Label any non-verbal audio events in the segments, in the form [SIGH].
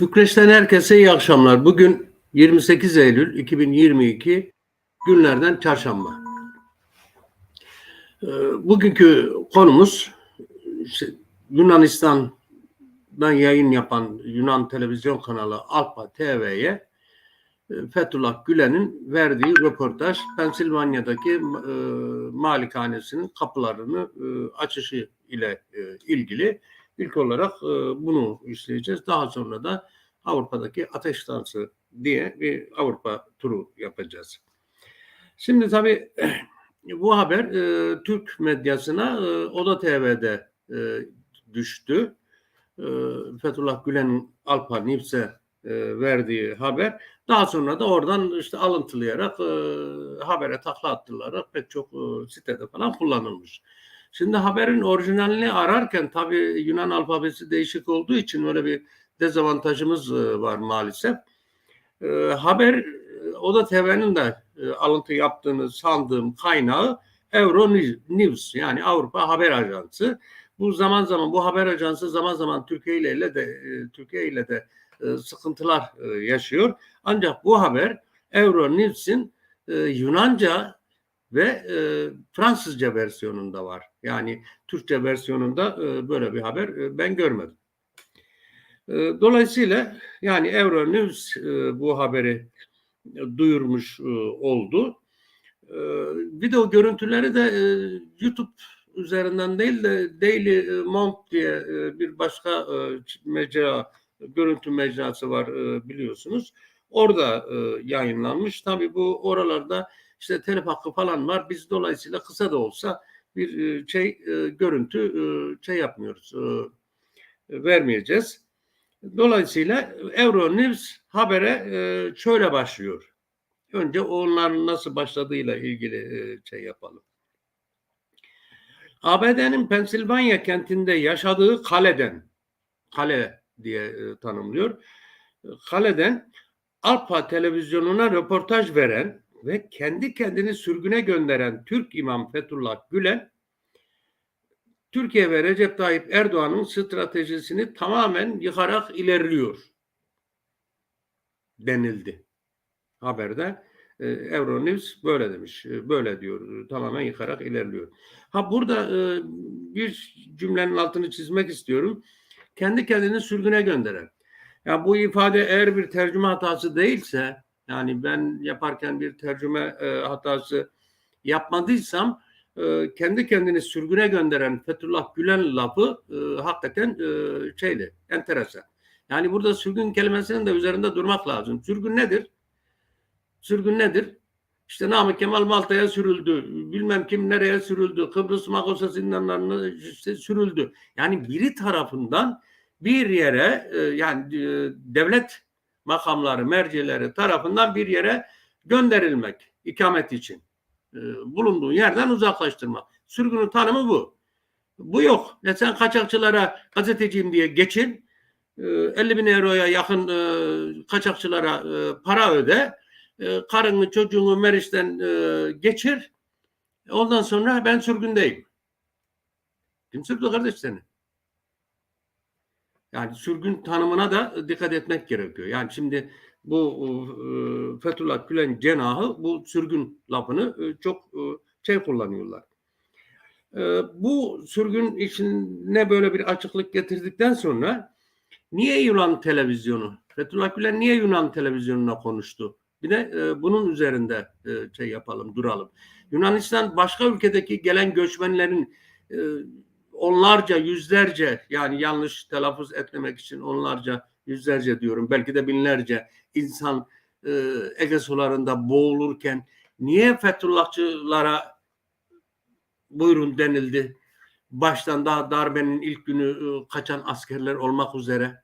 Bükreş'ten herkese iyi akşamlar. Bugün 28 Eylül 2022 günlerden çarşamba. Ee, Bugünkü konumuz işte Yunanistan'dan yayın yapan Yunan televizyon kanalı Alpa TV'ye e, Fethullah Gülen'in verdiği röportaj Pensilvanya'daki e, malikanesinin kapılarını e, açışı ile e, ilgili. İlk olarak e, bunu işleyeceğiz. Daha sonra da Avrupa'daki ateş dansı diye bir Avrupa turu yapacağız. Şimdi tabii [CLEARS THROAT] bu haber e, Türk medyasına e, Oda TV'de e, düştü. E, Fethullah Gülen'in Alpa Nips'e e, verdiği haber. Daha sonra da oradan işte alıntılayarak e, habere takla attırarak pek çok e, sitede falan kullanılmış. Şimdi haberin orijinalini ararken tabii Yunan alfabesi değişik olduğu için öyle bir dezavantajımız e, var maalesef. E, haber e, o da TV'nin de e, alıntı yaptığını sandığım kaynağı Euro News yani Avrupa Haber Ajansı. Bu zaman zaman bu haber ajansı zaman zaman Türkiye ile de e, Türkiye ile de e, sıkıntılar e, yaşıyor. Ancak bu haber Euro News'in e, Yunanca ve e, Fransızca versiyonunda var. Yani Türkçe versiyonunda e, böyle bir haber e, ben görmedim. E, dolayısıyla yani Euronews e, bu haberi duyurmuş e, oldu. E, video görüntüleri de e, YouTube üzerinden değil de Daily Mont diye e, bir başka e, mecra, görüntü mecrası var e, biliyorsunuz. Orada e, yayınlanmış. Tabii bu oralarda işte telif hakkı falan var. Biz dolayısıyla kısa da olsa bir e, şey e, görüntü e, şey yapmıyoruz. Vermeyeceğiz. Dolayısıyla Euronews habere şöyle başlıyor. Önce onların nasıl başladığıyla ilgili şey yapalım. ABD'nin Pensilvanya kentinde yaşadığı kaleden, kale diye tanımlıyor. Kaleden Alpa televizyonuna röportaj veren ve kendi kendini sürgüne gönderen Türk İmam Fethullah Gülen Türkiye ve Recep Tayyip Erdoğan'ın stratejisini tamamen yıkarak ilerliyor denildi haberde. E, Euronews böyle demiş, e, böyle diyor, tamamen yıkarak ilerliyor. Ha burada e, bir cümlenin altını çizmek istiyorum. Kendi kendini sürgüne gönderen. Ya bu ifade eğer bir tercüme hatası değilse, yani ben yaparken bir tercüme e, hatası yapmadıysam e, kendi kendini sürgüne gönderen Fethullah Gülen lafı e, hakikaten e, şeydi, enteresan. Yani burada sürgün kelimesinin de üzerinde durmak lazım. Sürgün nedir? Sürgün nedir? İşte Namık Kemal Malta'ya sürüldü. Bilmem kim nereye sürüldü. Kıbrıs Magosa zindanlarına işte sürüldü. Yani biri tarafından bir yere e, yani e, devlet makamları, mercileri tarafından bir yere gönderilmek ikamet için. E, bulunduğun yerden uzaklaştırmak. Sürgünün tanımı bu. Bu yok. Ya sen kaçakçılara gazeteciyim diye geçin. 50 bin euroya yakın kaçakçılara para öde. Karını çocuğunu Meriç'ten geçir. Ondan sonra ben sürgündeyim. Kim sürdü kardeş seni? Yani sürgün tanımına da dikkat etmek gerekiyor. Yani şimdi bu e, Fethullah Gülen cenahı bu sürgün lafını e, çok e, şey kullanıyorlar. E, bu sürgün içine böyle bir açıklık getirdikten sonra niye Yunan televizyonu? Fethullah Gülen niye Yunan televizyonuna konuştu? Bir de e, bunun üzerinde e, şey yapalım, duralım. Yunanistan başka ülkedeki gelen göçmenlerin e, onlarca, yüzlerce yani yanlış telaffuz etmemek için onlarca, yüzlerce diyorum belki de binlerce insan e, Ege sularında boğulurken niye Fethullahçılara buyurun denildi? Baştan daha darbenin ilk günü e, kaçan askerler olmak üzere.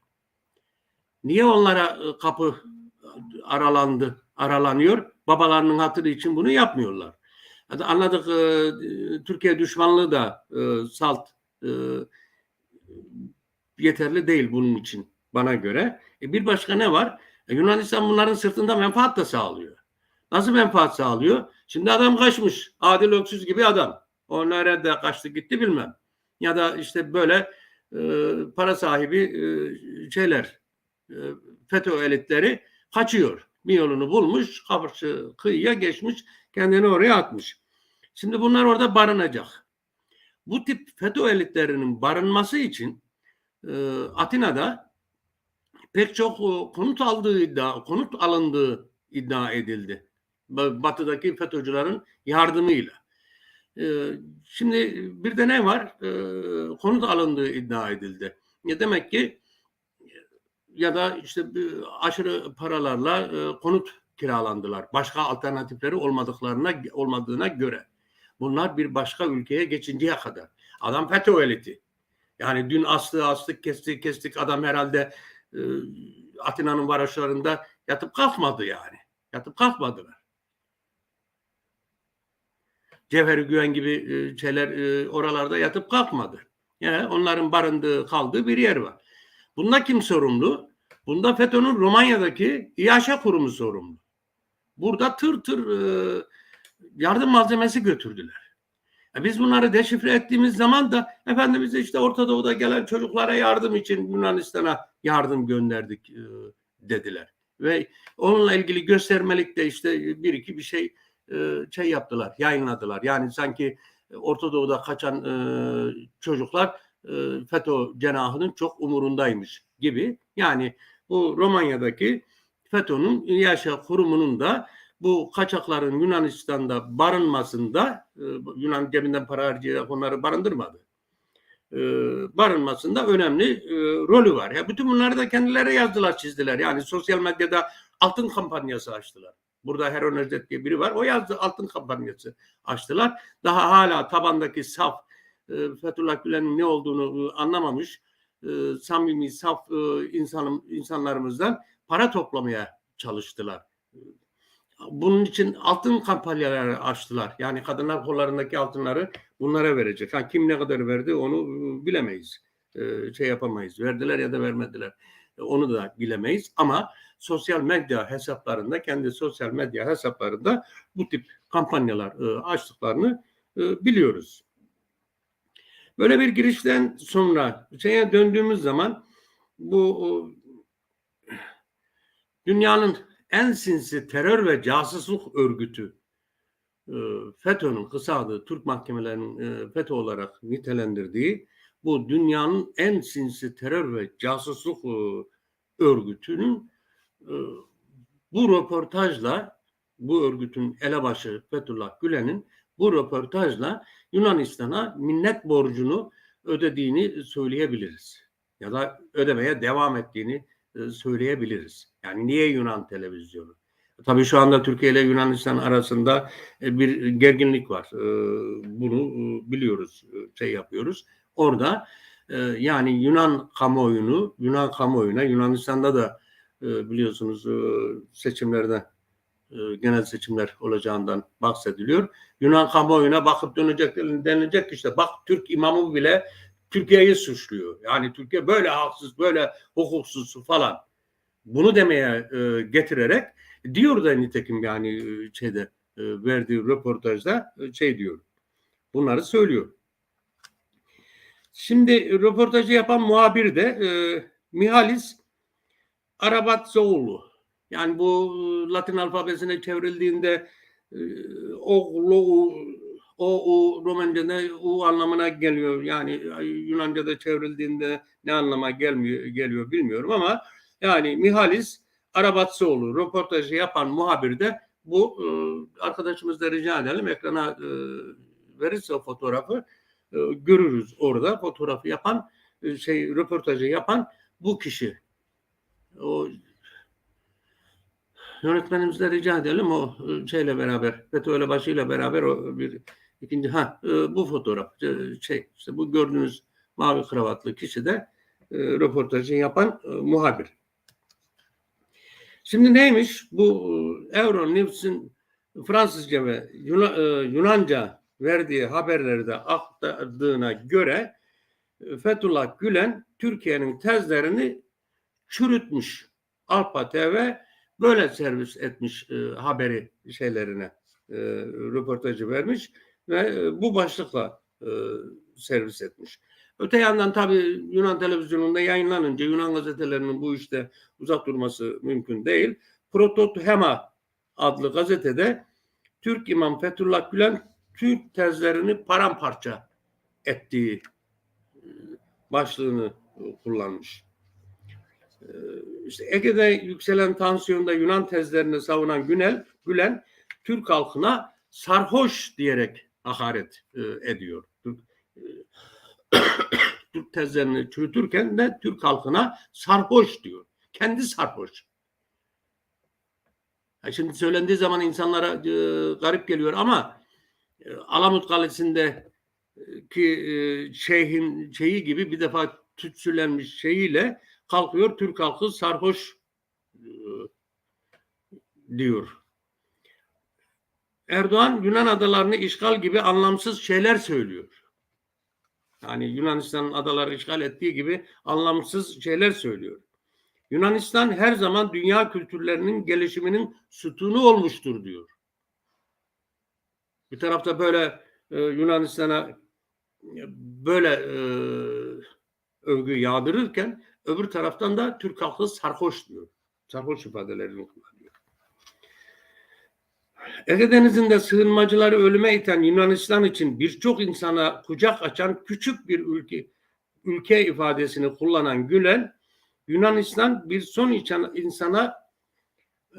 Niye onlara e, kapı aralandı, aralanıyor? Babalarının hatırı için bunu yapmıyorlar. Anladık e, Türkiye düşmanlığı da e, salt e, yeterli değil bunun için bana göre. E, bir başka ne var? E, Yunanistan bunların sırtında menfaat da sağlıyor. Nasıl menfaat sağlıyor? Şimdi adam kaçmış. Adil Öksüz gibi adam. O nerede kaçtı gitti bilmem. Ya da işte böyle e, para sahibi e, şeyler e, FETÖ elitleri kaçıyor. Bir yolunu bulmuş, karşı kıyıya geçmiş, kendini oraya atmış. Şimdi bunlar orada barınacak. Bu tip FETÖ elitlerinin barınması için e, Atina'da pek çok e, konut aldığı iddia, konut alındığı iddia edildi. Ba- Batı'daki FETÖ'cülerin yardımıyla. E, şimdi bir de ne var? E, konut alındığı iddia edildi. Ya demek ki ya da işte aşırı paralarla e, konut kiralandılar. Başka alternatifleri olmadıklarına olmadığına göre. Bunlar bir başka ülkeye geçinceye kadar. Adam FETÖ eliti. Yani dün aslı astık kestik kestik adam herhalde e, Atina'nın varoşlarında yatıp kalkmadı yani. Yatıp kalkmadılar. Cevheri Güven gibi e, şeyler e, oralarda yatıp kalkmadı. Yani onların barındığı kaldığı bir yer var. Bunda kim sorumlu? Bunda FETÖ'nün Romanya'daki İHA kurumu sorumlu. Burada tır tır e, yardım malzemesi götürdüler. E biz bunları deşifre ettiğimiz zaman da efendim biz işte Orta Doğu'da gelen çocuklara yardım için Yunanistan'a yardım gönderdik e, dediler. Ve onunla ilgili göstermelik de işte bir iki bir şey e, şey yaptılar, yayınladılar. Yani sanki Orta Doğu'da kaçan e, çocuklar e, FETÖ cenahının çok umurundaymış gibi. Yani bu Romanya'daki FETÖ'nün yaşa kurumunun da bu kaçakların Yunanistan'da barınmasında e, Yunan cebinden para harcayarak onları barındırmadı. E, barınmasında önemli e, rolü var. Ya bütün bunları da kendileri yazdılar, çizdiler. Yani sosyal medyada altın kampanyası açtılar. Burada Heron Özdet diye biri var. O yazdı altın kampanyası açtılar. Daha hala tabandaki saf Fethullah Gülen'in ne olduğunu anlamamış samimi, saf insanlarımızdan para toplamaya çalıştılar. Bunun için altın kampanyaları açtılar. Yani kadınlar kollarındaki altınları bunlara verecek. Ha, kim ne kadar verdi onu e, bilemeyiz. E, şey yapamayız. Verdiler ya da vermediler. E, onu da bilemeyiz. Ama sosyal medya hesaplarında, kendi sosyal medya hesaplarında bu tip kampanyalar e, açtıklarını e, biliyoruz. Böyle bir girişten sonra şeye döndüğümüz zaman bu dünyanın en sinsi terör ve casusluk örgütü e, FETÖ'nün kısa adı Türk mahkemelerinin e, FETÖ olarak nitelendirdiği bu dünyanın en sinsi terör ve casusluk e, örgütünün bu röportajla bu örgütün elebaşı Fethullah Gülen'in bu röportajla Yunanistan'a minnet borcunu ödediğini söyleyebiliriz. Ya da ödemeye devam ettiğini söyleyebiliriz. Yani niye Yunan televizyonu? Tabii şu anda Türkiye ile Yunanistan arasında e, bir gerginlik var. E, bunu biliyoruz, şey yapıyoruz. Orada yani Yunan kamuoyunu, Yunan kamuoyuna, Yunanistan'da da biliyorsunuz seçimlerde genel seçimler olacağından bahsediliyor. Yunan kamuoyuna bakıp dönecek denilecek işte bak Türk imamı bile Türkiye'yi suçluyor. Yani Türkiye böyle haksız, böyle hukuksuz falan. Bunu demeye e, getirerek diyor da nitekim yani e, şeyde e, verdiği röportajda e, şey diyor. Bunları söylüyor. Şimdi röportajı yapan muhabir de e, Mihalis Arabatzoğlu. Yani bu e, Latin alfabesine çevrildiğinde e, oğlu o U Romenca'da U anlamına geliyor. Yani Yunanca'da çevrildiğinde ne anlama gelmiyor geliyor bilmiyorum ama yani Mihalis Arabatsoğlu röportajı yapan muhabir de bu e, arkadaşımız da rica edelim ekrana e, verirse o fotoğrafı e, görürüz orada fotoğrafı yapan şey röportajı yapan bu kişi. O yönetmenimize rica edelim o şeyle beraber FETÖ başıyla beraber o bir İkinci ha e, bu fotoğraf e, şey işte bu gördüğünüz mavi kravatlı kişi de e, röportajı yapan e, muhabir. Şimdi neymiş bu e, Euronews'in Fransızca ve Yuna, e, Yunanca verdiği haberlerde aktardığına göre Fethullah Gülen Türkiye'nin tezlerini çürütmüş. Alpa TV böyle servis etmiş e, haberi şeylerine e, röportajı vermiş ve e, bu başlıkla e, servis etmiş. Öte yandan tabii Yunan televizyonunda yayınlanınca Yunan gazetelerinin bu işte uzak durması mümkün değil. Protothema adlı gazetede Türk İmam Fethullah Gülen Türk tezlerini paramparça ettiği e, başlığını e, kullanmış. İşte Ege'de yükselen tansiyonda Yunan tezlerini savunan Günel, Gülen Türk halkına sarhoş diyerek hakaret e, ediyor. Türk, e, [COUGHS] Türk tezlerini çürütürken de Türk halkına sarhoş diyor. Kendi sarhoş. Ya şimdi söylendiği zaman insanlara e, garip geliyor ama e, Alamut Kalesi'nde ki e, şeyhin şeyi gibi bir defa tütsülenmiş şeyiyle kalkıyor Türk halkı sarhoş e, diyor. Erdoğan Yunan adalarını işgal gibi anlamsız şeyler söylüyor. Yani Yunanistan'ın adaları işgal ettiği gibi anlamsız şeyler söylüyor. Yunanistan her zaman dünya kültürlerinin gelişiminin sütunu olmuştur diyor. Bir tarafta böyle e, Yunanistan'a böyle e, övgü yağdırırken öbür taraftan da Türk halkı sarhoş diyor. Sarhoş ifadelerini kullanıyor. Ege Denizi'nde sığınmacıları ölüme iten Yunanistan için birçok insana kucak açan küçük bir ülke ülke ifadesini kullanan Gülen, Yunanistan bir son insana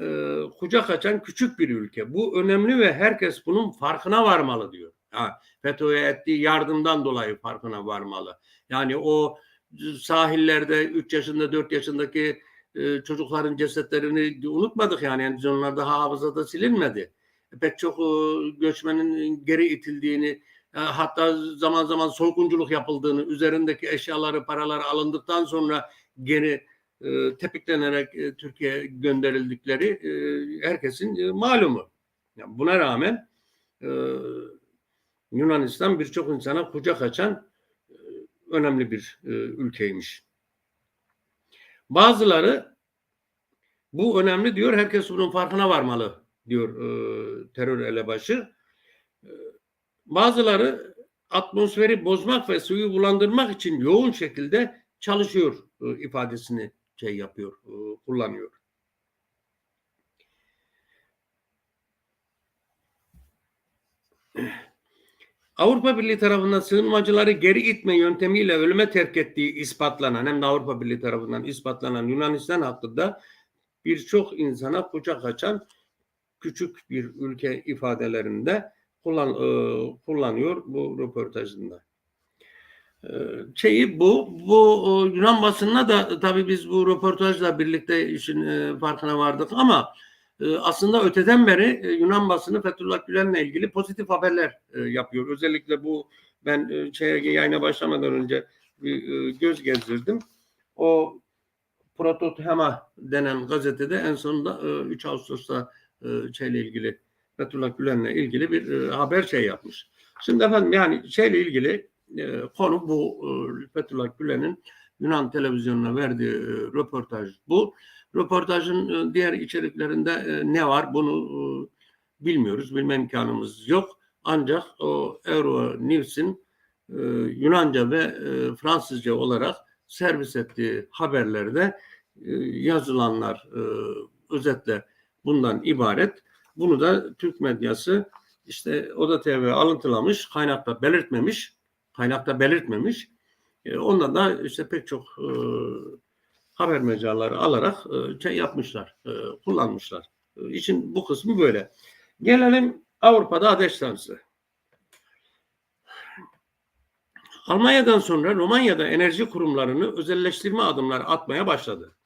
e, kucak açan küçük bir ülke. Bu önemli ve herkes bunun farkına varmalı diyor. Ha, FETÖ'ye ettiği yardımdan dolayı farkına varmalı. Yani o sahillerde 3 yaşında 4 yaşındaki e, çocukların cesetlerini unutmadık yani. yani onlar daha hafızada silinmedi. Pek çok e, göçmenin geri itildiğini e, hatta zaman zaman soygunculuk yapıldığını üzerindeki eşyaları paraları alındıktan sonra geri e, tepiklenerek e, Türkiye'ye gönderildikleri herkesin malumu. Buna rağmen Yunanistan birçok insana kucak açan önemli bir ülkeymiş. Bazıları bu önemli diyor. Herkes bunun farkına varmalı diyor e, terör elebaşı. E, bazıları atmosferi bozmak ve suyu bulandırmak için yoğun şekilde çalışıyor e, ifadesini şey yapıyor, e, kullanıyor. Avrupa Birliği tarafından sığınmacıları geri itme yöntemiyle ölüme terk ettiği ispatlanan hem de Avrupa Birliği tarafından ispatlanan Yunanistan hakkında birçok insana kucak açan küçük bir ülke ifadelerinde kullan, e, kullanıyor bu röportajında. E, şeyi bu, bu e, Yunan basınına da tabii biz bu röportajla birlikte işin e, farkına vardık ama e, aslında öteden beri e, Yunan basını Fethullah Gülen'le ilgili pozitif haberler e, yapıyor. Özellikle bu ben e, şeye, yayına başlamadan önce bir e, göz gezdirdim. O Protothema denen gazetede en sonunda e, 3 Ağustos'ta e, şeyle ilgili Fethullah Gülen'le ilgili bir e, haber şey yapmış. Şimdi efendim yani şeyle ilgili e, konu bu e, Fethullah Gülen'in Yunan televizyonuna verdiği e, röportaj bu. Röportajın e, diğer içeriklerinde e, ne var bunu e, bilmiyoruz. Bilme imkanımız yok. Ancak o Euro News'in e, Yunanca ve e, Fransızca olarak servis ettiği haberlerde e, yazılanlar e, özetle bundan ibaret. Bunu da Türk medyası işte Oda TV alıntılamış, kaynakta belirtmemiş, kaynakta belirtmemiş. E, onda da işte pek çok e, haber mecraları alarak e, şey yapmışlar, e, kullanmışlar. E, için bu kısmı böyle. Gelelim Avrupa'da ateş dansı. Almanya'dan sonra Romanya'da enerji kurumlarını özelleştirme adımları atmaya başladı.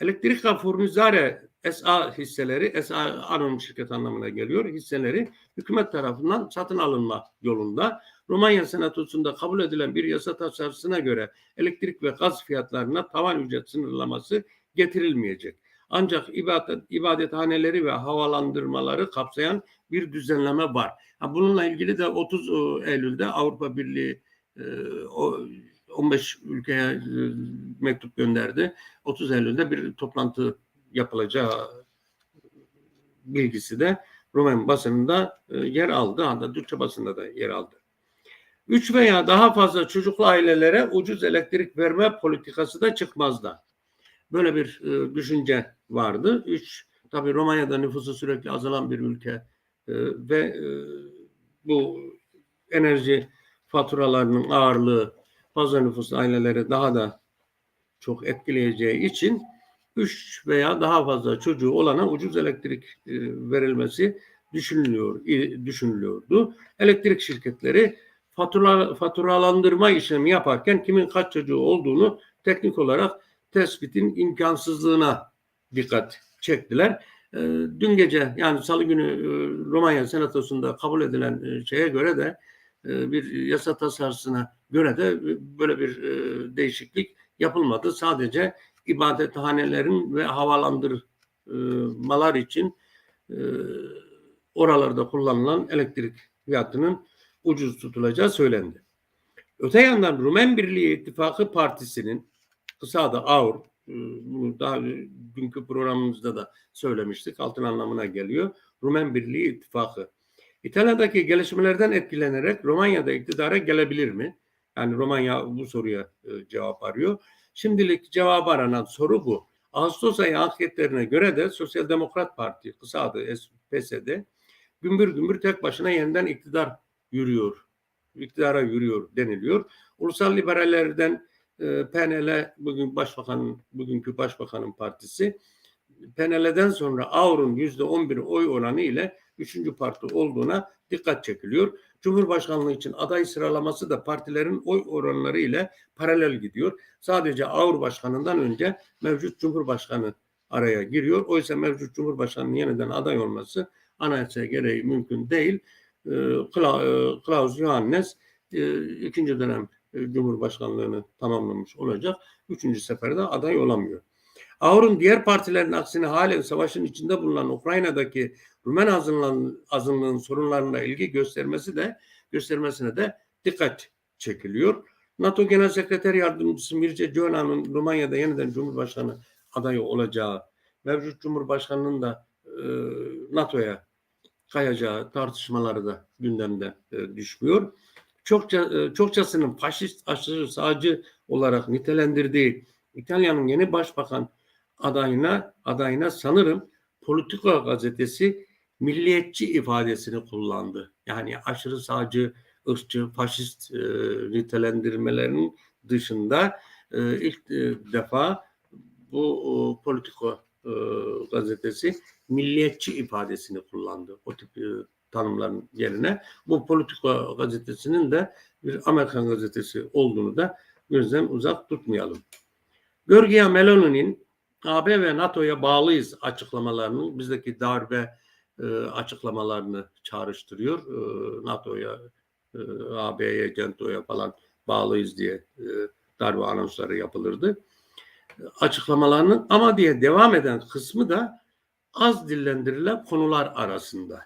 Elektrika Furnizare SA hisseleri, SA anonim şirket anlamına geliyor, hisseleri hükümet tarafından satın alınma yolunda. Romanya Senatosu'nda kabul edilen bir yasa tasarısına göre elektrik ve gaz fiyatlarına tavan ücret sınırlaması getirilmeyecek. Ancak ibadet, ibadethaneleri ve havalandırmaları kapsayan bir düzenleme var. Bununla ilgili de 30 Eylül'de Avrupa Birliği e, o 15 ülkeye e, mektup gönderdi. 30 Eylül'de bir toplantı yapılacağı bilgisi de Roman basınında e, yer aldı. Hatta Türkçe basında da yer aldı. Üç veya daha fazla çocuklu ailelere ucuz elektrik verme politikası da çıkmazda. Böyle bir e, düşünce vardı. Üç, tabii Romanya'da nüfusu sürekli azalan bir ülke e, ve bu enerji faturalarının ağırlığı fazla nüfuslu ailelere daha da çok etkileyeceği için 3 veya daha fazla çocuğu olana ucuz elektrik e, verilmesi düşünülüyor düşünülüyordu. Elektrik şirketleri fatura faturalandırma işlemi yaparken kimin kaç çocuğu olduğunu teknik olarak tespitin imkansızlığına dikkat çektiler. E, dün gece yani salı günü e, Romanya Senatosu'nda kabul edilen şeye göre de bir yasa tasarısına göre de böyle bir değişiklik yapılmadı. Sadece ibadethanelerin ve havalandırmalar için e, oralarda kullanılan elektrik fiyatının ucuz tutulacağı söylendi. Öte yandan Rumen Birliği İttifakı Partisi'nin kısa da AUR, e, bunu daha dünkü programımızda da söylemiştik, altın anlamına geliyor. Rumen Birliği İttifakı. İtalya'daki gelişmelerden etkilenerek Romanya'da iktidara gelebilir mi? Yani Romanya bu soruya e, cevap arıyor. Şimdilik cevabı aranan soru bu. Ağustos ayı anketlerine göre de Sosyal Demokrat Parti, kısa adı PSD, gümbür gümbür tek başına yeniden iktidar yürüyor. İktidara yürüyor deniliyor. Ulusal liberallerden e, PNL bugün başbakanın bugünkü başbakanın partisi PNL'den sonra yüzde 11 oy oranı ile üçüncü parti olduğuna dikkat çekiliyor. Cumhurbaşkanlığı için aday sıralaması da partilerin oy oranları ile paralel gidiyor. Sadece Aur Başkanı'ndan önce mevcut Cumhurbaşkanı araya giriyor. Oysa mevcut Cumhurbaşkanı'nın yeniden aday olması anayasa gereği mümkün değil. Ee, Kla- e, Klaus Johannes e, ikinci dönem e, Cumhurbaşkanlığını tamamlamış olacak. Üçüncü seferde aday olamıyor. Avrupa'nın diğer partilerin aksine halen savaşın içinde bulunan Ukrayna'daki Rumen azınlığın, sorunlarına ilgi göstermesi de göstermesine de dikkat çekiliyor. NATO Genel Sekreter Yardımcısı Mirce Joana'nın Romanya'da yeniden Cumhurbaşkanı adayı olacağı, mevcut Cumhurbaşkanı'nın da e, NATO'ya kayacağı tartışmaları da gündemde e, düşmüyor. Çokça e, çokçasının faşist aşırı sağcı olarak nitelendirdiği İtalya'nın yeni başbakan adayına adayına sanırım Politika gazetesi milliyetçi ifadesini kullandı. Yani aşırı sağcı, ırkçı, faşist e, nitelendirmelerinin dışında e, ilk e, defa bu e, Politika e, gazetesi milliyetçi ifadesini kullandı. O tip e, tanımların yerine bu Politika gazetesinin de bir Amerikan gazetesi olduğunu da gözden uzak tutmayalım. Giorgia Meloni'nin AB ve NATO'ya bağlıyız açıklamalarının bizdeki darbe e, açıklamalarını çağrıştırıyor. E, NATO'ya, e, AB'ye, CENTO'ya falan bağlıyız diye e, darbe anonsları yapılırdı. E, açıklamalarının ama diye devam eden kısmı da az dillendirilen konular arasında.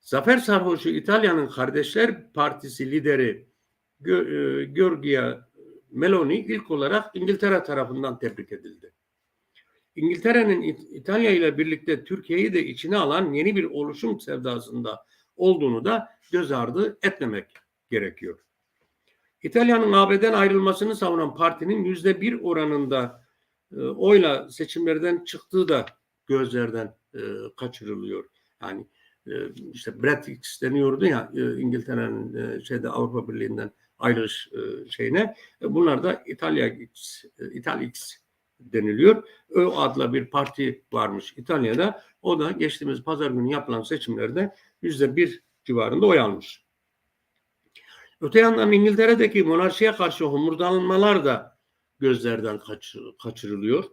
Zafer Sarhoş'u İtalya'nın Kardeşler Partisi lideri Gö- e, Giorgia Meloni ilk olarak İngiltere tarafından tebrik edildi. İngiltere'nin İt- İtalya ile birlikte Türkiye'yi de içine alan yeni bir oluşum sevdasında olduğunu da göz ardı etmemek gerekiyor. İtalya'nın AB'den ayrılmasını savunan partinin yüzde bir oranında e, oyla seçimlerden çıktığı da gözlerden e, kaçırılıyor. Yani e, işte Brexit deniyordu ya e, İngiltere'nin e, şeyde Avrupa Birliği'nden ayrılış e, şeyine. E, bunlar da İtalya e, İtalya X deniliyor. Ö adla bir parti varmış İtalya'da. O da geçtiğimiz pazar günü yapılan seçimlerde yüzde bir civarında oy almış. Öte yandan İngiltere'deki monarşiye karşı homurdanmalar da gözlerden kaçır- kaçırılıyor.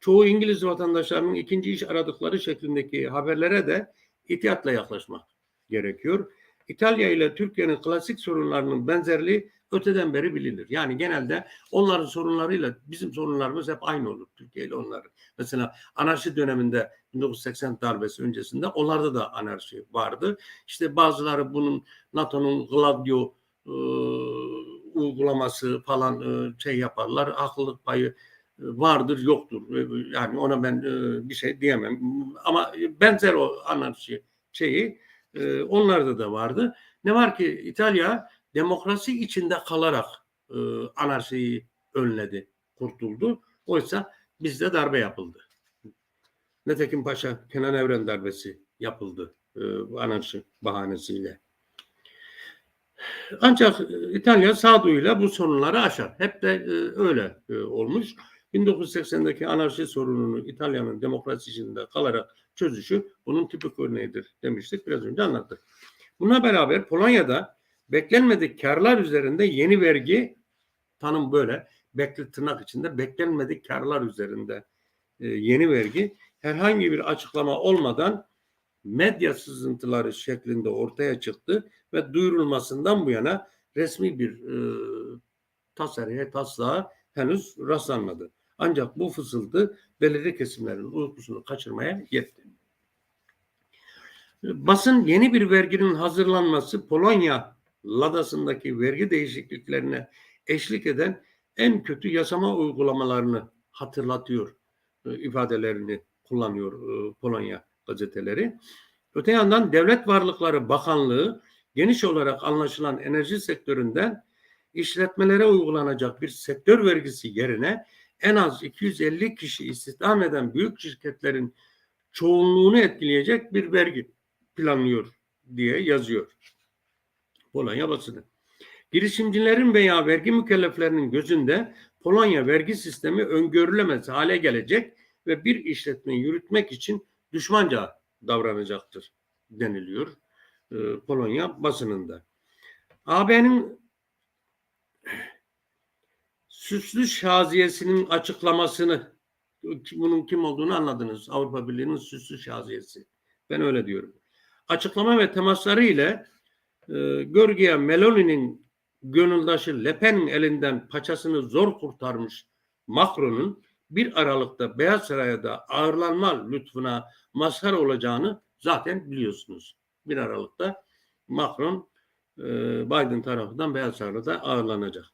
Çoğu İngiliz vatandaşlarının ikinci iş aradıkları şeklindeki haberlere de ihtiyatla yaklaşmak gerekiyor. İtalya ile Türkiye'nin klasik sorunlarının benzerliği öteden beri bilinir. Yani genelde onların sorunlarıyla bizim sorunlarımız hep aynı olur. Türkiye ile onların. Mesela anarşi döneminde 1980 darbesi öncesinde onlarda da anarşi vardı. İşte bazıları bunun NATO'nun Gladio e, uygulaması falan e, şey yaparlar. Haklılık payı e, vardır yoktur. Yani ona ben e, bir şey diyemem. Ama benzer o anarşi şeyi e, onlarda da vardı. Ne var ki İtalya demokrasi içinde kalarak e, anarşiyi önledi, kurtuldu. Oysa bizde darbe yapıldı. Netekim Paşa Kenan Evren darbesi yapıldı e, anarşi bahanesiyle. Ancak e, İtalya sağduyuyla bu sorunları aşar. Hep de e, öyle e, olmuş. 1980'deki anarşi sorununu İtalya'nın demokrasi içinde kalarak çözüşü bunun tipik örneğidir demiştik. Biraz önce anlattık. Buna beraber Polonya'da beklenmedik karlar üzerinde yeni vergi tanım böyle bekle tırnak içinde beklenmedik karlar üzerinde e, yeni vergi herhangi bir açıklama olmadan medya sızıntıları şeklinde ortaya çıktı ve duyurulmasından bu yana resmi bir e, tasarıya, taslağa henüz rastlanmadı. Ancak bu fısıltı belirli kesimlerin uykusunu kaçırmaya yetti. Basın yeni bir verginin hazırlanması Polonya ladasındaki vergi değişikliklerine eşlik eden en kötü yasama uygulamalarını hatırlatıyor e, ifadelerini kullanıyor e, Polonya gazeteleri. Öte yandan Devlet Varlıkları Bakanlığı geniş olarak anlaşılan enerji sektöründen işletmelere uygulanacak bir sektör vergisi yerine en az 250 kişi istihdam eden büyük şirketlerin çoğunluğunu etkileyecek bir vergi planlıyor diye yazıyor. Polonya basını. Girişimcilerin veya vergi mükelleflerinin gözünde Polonya vergi sistemi öngörülemez hale gelecek ve bir işletmeyi yürütmek için düşmanca davranacaktır deniliyor e, Polonya basınında. AB'nin süslü şaziyesinin açıklamasını bunun kim olduğunu anladınız. Avrupa Birliği'nin süslü şaziyesi. Ben öyle diyorum. Açıklama ve temasları ile e, Görgia Meloni'nin gönüldaşı Le Pen'in elinden paçasını zor kurtarmış Macron'un bir Aralık'ta Beyaz Saray'da ağırlanma lütfuna mazhar olacağını zaten biliyorsunuz. Bir Aralık'ta Macron e, Biden tarafından Beyaz Saray'da ağırlanacak.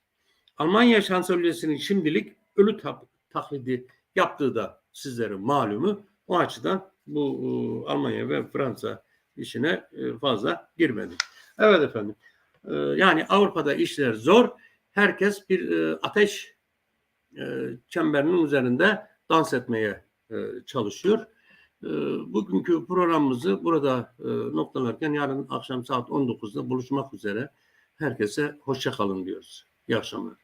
Almanya şansölyesinin şimdilik ölü tak- taklidi yaptığı da sizlerin malumu. O açıdan bu e, Almanya ve Fransa işine e, fazla girmedik. Evet efendim. E, yani Avrupa'da işler zor. Herkes bir e, ateş e, çemberinin üzerinde dans etmeye e, çalışıyor. Bugünkü programımızı burada e, noktalarken yarın akşam saat 19'da buluşmak üzere herkese hoşça kalın diyoruz. İyi akşamlar.